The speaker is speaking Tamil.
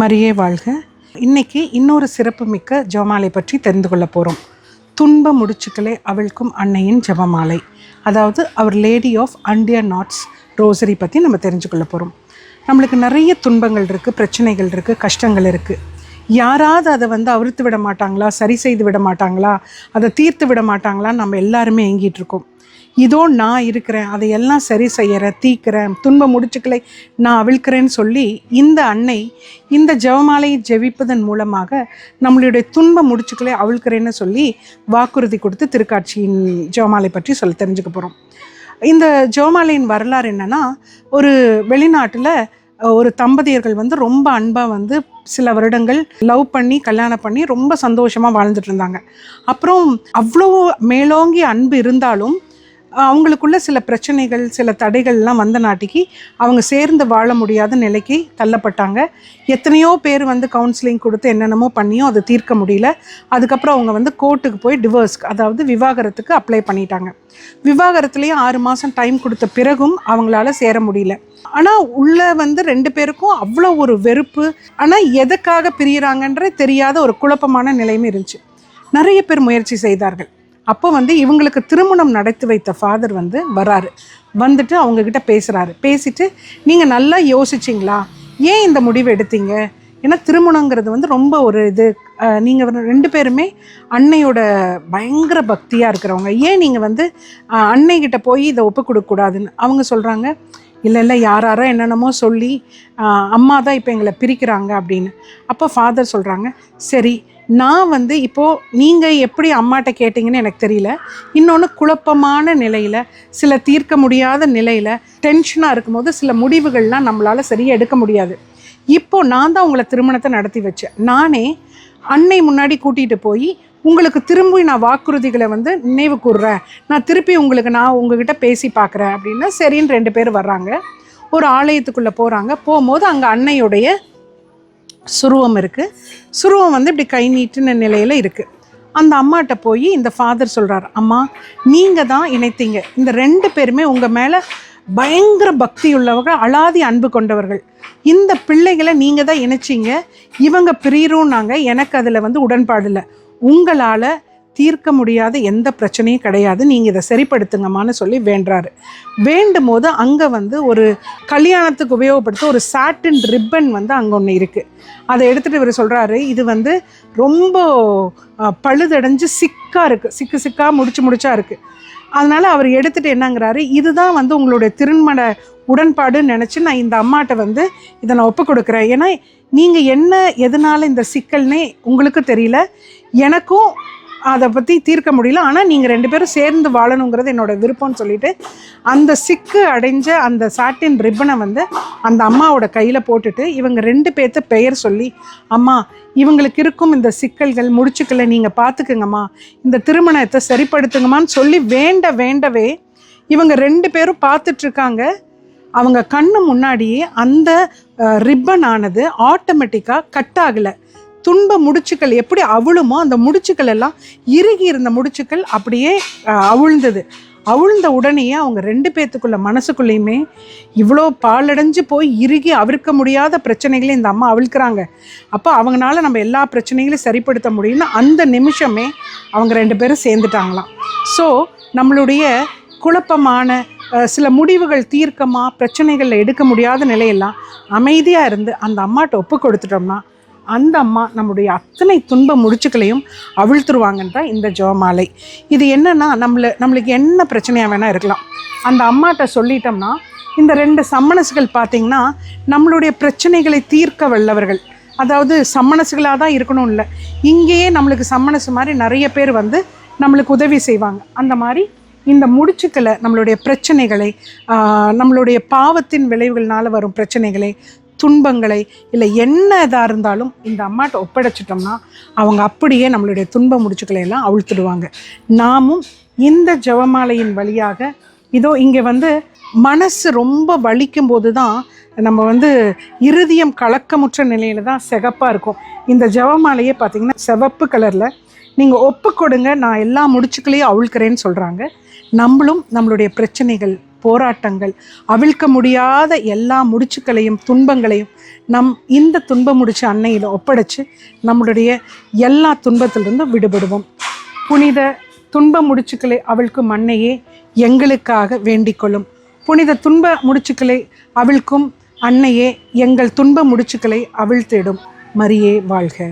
மரியே வாழ்க. இன்னைக்கு இன்னொரு சிறப்புமிக்க ஜெபமாலை பற்றி தெரிந்து கொள்ள போகிறோம் துன்ப முடிச்சுக்களே அவளுக்கும் அன்னையின் ஜெபமாலை. அதாவது அவர் lady of undoer knots rosary பற்றி நம்ம தெரிஞ்சுக்கொள்ள போகிறோம் நம்மளுக்கு நிறைய துன்பங்கள் இருக்குது பிரச்சனைகள் இருக்குது கஷ்டங்கள் இருக்குது யாராவது அதை வந்து அவிழ்த்து விட மாட்டாங்களா சரி செய்து விட மாட்டாங்களா அதை தீர்த்து விட மாட்டாங்களான்னு நம்ம எல்லாருமே ஏங்கிட்டு இருக்கோம். இதோ நான் இருக்கிறேன் அதையெல்லாம் சரி செய்கிறேன் தீக்கிறேன் துன்ப முடிச்சுக்களை நான் அவிழ்க்கிறேன்னு சொல்லி இந்த அன்னை இந்த ஜெவமாலையை ஜெபிப்பதன் மூலமாக நம்மளுடைய துன்ப முடிச்சுக்களை அவிழ்க்கிறேன்னு சொல்லி வாக்குறுதி கொடுத்து திருக்காட்சியின் ஜெவமாலை பற்றி சொல்ல தெரிஞ்சுக்க போகிறோம் இந்த ஜெவமாலையின் வரலாறு என்னன்னா ஒரு வெளிநாட்டில் ஒரு தம்பதியர்கள் வந்து ரொம்ப அன்பாக வந்து சில வருடங்கள் லவ் பண்ணி கல்யாணம் பண்ணி ரொம்ப சந்தோஷமாக வாழ்ந்துட்டு இருந்தாங்க. அப்புறம் அவ்வளோ மேலோங்கி அன்பு இருந்தாலும் அவங்களுக்குள்ள சில பிரச்சனைகள் சில தடைகள்லாம் வந்த நாட்டிக்கு அவங்க சேர்ந்து வாழ முடியாத நிலைக்கு தள்ளப்பட்டாங்க. எத்தனையோ பேர் வந்து கவுன்சிலிங் கொடுத்து என்னென்னமோ பண்ணியும் அதை தீர்க்க முடியல. அதுக்கப்புறம் அவங்க வந்து கோர்ட்டுக்கு போய் டிவர்ஸ்க்கு அதாவது விவாகரத்துக்கு அப்ளை பண்ணிட்டாங்க. விவாகரத்துலேயும் ஆறு மாதம் டைம் கொடுத்த பிறகும் அவங்களால சேர முடியல. ஆனால் உள்ள வந்து ரெண்டு பேருக்கும் அவ்வளோ ஒரு வெறுப்பு. ஆனால் எதுக்காக பிரியறாங்கன்ற தெரியாத ஒரு குழப்பமான நிலைமை இருந்துச்சு. நிறைய பேர் முயற்சி செய்தார்கள். அப்போ வந்து இவங்களுக்கு திருமணம் நடத்தி வைத்த ஃபாதர் வந்து வராரு. வந்துட்டு அவங்கக்கிட்ட பேசுகிறாரு பேசிட்டு நீங்கள் நல்லா யோசிச்சிங்களா? ஏன் இந்த முடிவு எடுத்தீங்க? ஏன்னா திருமணங்கிறது வந்து ரொம்ப ஒரு இது நீங்கள் ரெண்டு பேருமே அன்னையோட பயங்கர பக்தியாக இருக்கிறவங்க. ஏன் நீங்கள் வந்து அன்னைகிட்ட போய் இதை ஒப்பு கொடுக்கக்கூடாதுன்னு அவங்க சொல்கிறாங்க இல்லை இல்லை யாராரோ என்னென்னமோ சொல்லி அம்மா தான் இப்போ எங்களை பிரிக்கிறாங்க அப்படின்னு. அப்போ ஃபாதர் சொல்கிறாங்க சரி நான் வந்து இப்போது நீங்கள் எப்படி அம்மாட்ட கேட்டிங்கன்னு எனக்கு தெரியல. இன்னொன்று குழப்பமான நிலையில் சில தீர்க்க முடியாத நிலையில் டென்ஷனாக இருக்கும்போது சில முடிவுகள்லாம் நம்மளால் சரியாக எடுக்க முடியாது. இப்போ நான் தான் உங்களை திருமணத்தை நடத்தி வச்சேன். நானே அன்னை முன்னாடி கூட்டிகிட்டு போய் உங்களுக்கு திரும்பி நான் வாக்குறுதிகளை வந்து நினைவு கூறுறேன். நான் திருப்பி உங்களுக்கு நான் உங்ககிட்ட பேசி பார்க்குறேன் அப்படின்னா சரின்னு ரெண்டு பேர் வர்றாங்க. ஒரு ஆலயத்துக்குள்ளே போகிறாங்க போகும்போது அங்கே அன்னையுடைய சுருவம் இருக்குது சுருவம் வந்து இப்படி கை நீட்டின நிலையில் இருக்குது அந்த அம்மாட்ட போய் இந்த ஃபாதர் சொல்கிறார் அம்மா நீங்கள் தான் இணைத்தீங்க. இந்த ரெண்டு பேருமே உங்கள் மேலே பயங்கர பக்தி உள்ளவர்கள் அலாதி அன்பு கொண்டவர்கள். இந்த பிள்ளைகளை நீங்கள் தான் இணைச்சிங்க. இவங்க பிரியரும்னாங்க. எனக்கு அதில் வந்து உடன்பாடு இல்லை. உங்களால் தீர்க்க முடியாத எந்த பிரச்சனையும் கிடையாது. நீங்கள் இதை சரிப்படுத்துங்கம்மான்னு சொல்லி வேண்டுறாரு. வேண்டும் போது அங்கே வந்து ஒரு கல்யாணத்துக்கு உபயோகப்படுத்த ஒரு சாட்டின் ரிப்பன் வந்து அங்கே ஒன்று இருக்குது அதை எடுத்துகிட்டு இவர் சொல்கிறாரு இது வந்து ரொம்ப பழுதடைஞ்சு சிக்காக இருக்குது சிக்கு சிக்காக முடிச்சு முடிச்சா இருக்குது அதனால் அவர் எடுத்துகிட்டு என்னங்கிறாரு இதுதான் வந்து உங்களுடைய திருமண உடன்பாடுன்னு நினச்சி நான் இந்த அம்மாட்ட வந்து இதை நான் ஒப்பு கொடுக்குறேன். ஏன்னா நீங்கள் என்ன எதனால் இந்த சிக்கல்னே உங்களுக்கு தெரியல. எனக்கும் அதை பற்றி தீர்க்க முடியல. ஆனால் நீங்கள் ரெண்டு பேரும் சேர்ந்து வாழணுங்கிறது என்னோட விருப்பம்னு சொல்லிட்டு அந்த சிக்கு அடைஞ்ச அந்த சாட்டின் ரிப்பனை வந்து அந்த அம்மாவோட கையில் போட்டுட்டு இவங்க ரெண்டு பேர்த்த பெயர் சொல்லி அம்மா இவங்களுக்கு இருக்கும் இந்த சிக்கல்கள் முடிச்சுக்கலை நீங்கள் பார்த்துக்குங்கம்மா இந்த திருமணத்தை சரிப்படுத்துங்கம்மான்னு சொல்லி வேண்ட வேண்டவே இவங்க ரெண்டு பேரும் பார்த்துட்ருக்காங்க அவங்க கண்ணு முன்னாடியே அந்த ரிப்பன் ஆனது ஆட்டோமேட்டிக்காக கட் ஆகலை. துன்ப முடிச்சுக்கள் எப்படி அவிழுமோ அந்த முடிச்சுக்கள் எல்லாம் இறுகி இருந்த முடிச்சுக்கள் அப்படியே அவிழ்ந்தது. அவிழ்ந்த உடனேயே அவங்க ரெண்டு பேர்த்துக்குள்ள மனசுக்குள்ளேயுமே இவ்வளோ பாலடைஞ்சு போய் இறுகி அவிர்க்க முடியாத பிரச்சனைகளை இந்த அம்மா அவிழ்க்கிறாங்க. அப்போ அவங்களால நம்ம எல்லா பிரச்சனைகளையும் சரிப்படுத்த முடியும்னு அந்த நிமிஷமே அவங்க ரெண்டு பேரும் சேர்ந்துட்டாங்களாம். ஸோ நம்மளுடைய குழப்பமான சில முடிவுகள் தீர்க்கமாக பிரச்சனைகளில் எடுக்க முடியாத நிலையெல்லாம் அமைதியாக இருந்து அந்த அம்மாட்ட ஒப்பு கொடுத்துட்டோம்னா அந்த அம்மா நம்முடைய அத்தனை துன்ப முடிச்சுக்களையும் அவிழ்த்துருவாங்கன்னு தான் இந்த ஜோமாலை இது என்னன்னா நம்மள நம்மளுக்கு என்ன பிரச்சனையாக வேணால் இருக்கலாம். அந்த அம்மாட்ட சொல்லிட்டோம்னா இந்த ரெண்டு சம்மனசுகள் பார்த்திங்கன்னா நம்மளுடைய பிரச்சனைகளை தீர்க்க வல்லவர்கள். அதாவது சம்மனசுகளாக தான் இருக்கணும் இல்லை இங்கேயே நம்மளுக்கு சம்மனசு மாதிரி நிறைய பேர் வந்து நம்மளுக்கு உதவி செய்வாங்க. அந்த மாதிரி இந்த முடிச்சுக்களை நம்மளுடைய பிரச்சனைகளை நம்மளுடைய பாவத்தின் விளைவுகள்னால வரும் பிரச்சனைகளை துன்பங்களை இல்லை என்ன இதாக இருந்தாலும் இந்த அம்மாட்ட ஒப்படைச்சிட்டோம்னா அவங்க அப்படியே நம்மளுடைய துன்ப முடிச்சுக்களை எல்லாம் அவிழ்த்துடுவாங்க. நாமும் இந்த ஜவமாலையின் வழியாக இதோ இங்கே வந்து மனசு ரொம்ப வலிக்கும் போது தான் நம்ம வந்து இருதயம் கலக்கமுற்ற நிலையில தான் சிகப்பாக இருக்கும். இந்த ஜவமாலையே பார்த்தீங்கன்னா சிவப்பு கலரில் நீங்கள் ஒப்பு கொடுங்க நான் எல்லா முடிச்சுக்களையும் அவிழ்க்கிறேன்னு சொல்கிறாங்க நம்மளும் நம்மளுடைய பிரச்சனைகள் போராட்டங்கள் அவிழ்க்க முடியாத எல்லா முடிச்சுக்களையும் துன்பங்களையும் நம் இந்த துன்ப முடிச்ச அன்னையில் ஒப்படைச்சு நம்மளுடைய எல்லா துன்பத்திலிருந்து விடுபடுவோம். புனித துன்ப முடிச்சுக்களை அவிழ்க்கும் அன்னையே எங்களுக்காக வேண்டிக்கொள்ளும் புனித துன்ப முடிச்சுக்களை அவிழ்க்கும் அன்னையே எங்கள் துன்ப முடிச்சுக்களை அவிழ்த்திடும். மரியே வாழ்க.